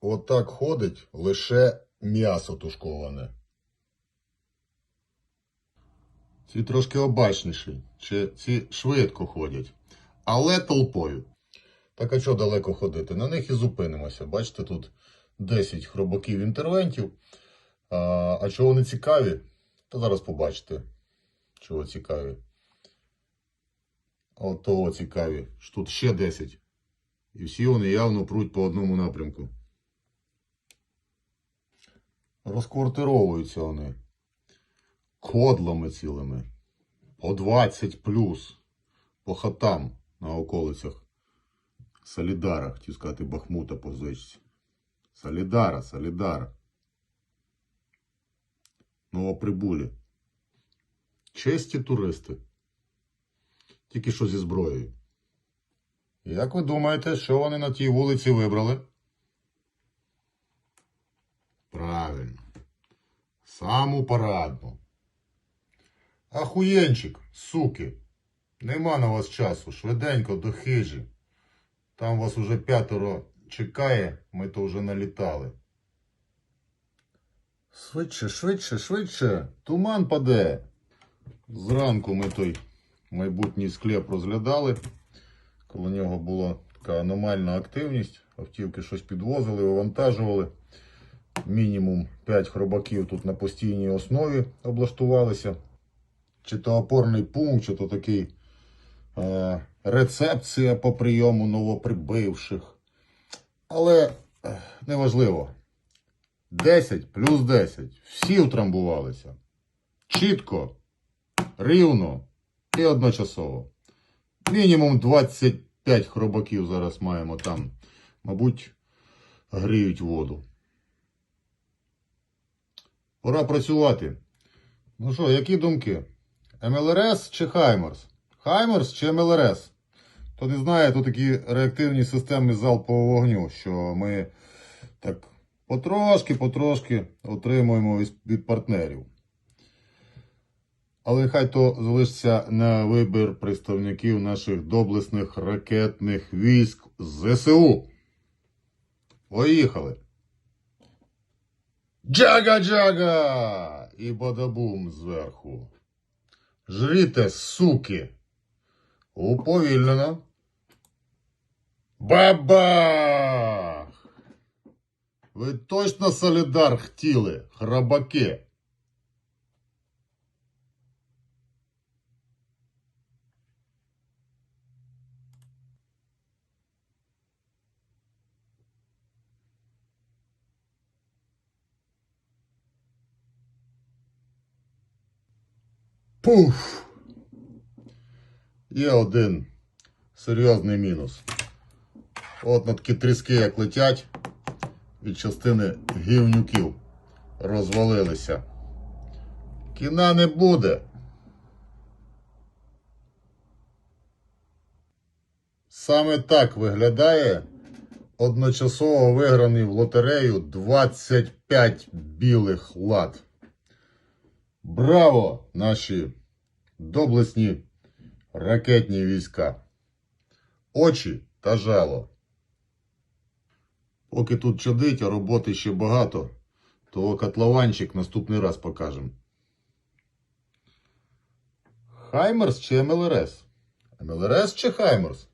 отак ходить лише м'ясо тушковане. Ці трошки обачніші, чи ці швидко ходять, але толпою. Так а що далеко ходити? На них і зупинимося. Бачите, тут 10 хробаків інтервентів. А, а чого вони цікаві? Та зараз побачите, чого цікаві. От того цікаві. що Тут ще 10. І всі вони явно пруть по одному напрямку. Розквартировуються вони кодлами цілими. По 20 плюс. По хатам на околицях. Солідара, хотів сказати, Бахмута по звичці. Солідара, Солідара. Новоприбулі. Честі туристи. Тільки що зі зброєю. Як ви думаєте, що вони на тій вулиці вибрали? Правильно. Саму парадну. Ахуєнчик, суки. Нема на вас часу. Швиденько до хижі. Там вас уже п'ятеро чекає, ми то вже налітали. Швидше, швидше, швидше. Туман паде. Зранку ми той майбутній склеп розглядали. Коло нього була така аномальна активність. Автівки щось підвозили, вивантажували. Мінімум 5 хробаків тут на постійній основі облаштувалися. Чи то опорний пункт, чи то такий е, рецепція по прийому новоприбивших. Але е, неважливо. 10 плюс 10. Всі втрамбувалися. Чітко, рівно і одночасово. Мінімум 25 хробаків зараз маємо там. Мабуть, гріють воду. Пора працювати. Ну що, які думки? МЛРС чи Хаймерс? Хаймерс чи МЛРС? Хто не знає, то такі реактивні системи залпового вогню, що ми так потрошки-потрошки отримуємо від- партнерів. Але хай то залишиться на вибір представників наших доблесних ракетних військ ЗСУ. Поїхали. Джага-джага! І бадабум зверху. Жріте, суки. Уповільнено. Бабах! Ви точно солідар хотіли, храбаки? Пуф! Є один серйозний мінус. От на такі тріски, як летять, від частини гівнюків розвалилися. Кіна не буде. Саме так виглядає одночасово виграний в лотерею 25 білих лад. Браво, наші доблесні ракетні війська! Очі та жало. Поки тут чадить, а роботи ще багато, то котлованчик наступний раз покажем. Хаймерс чи МЛРС? МЛРС чи Хаймерс?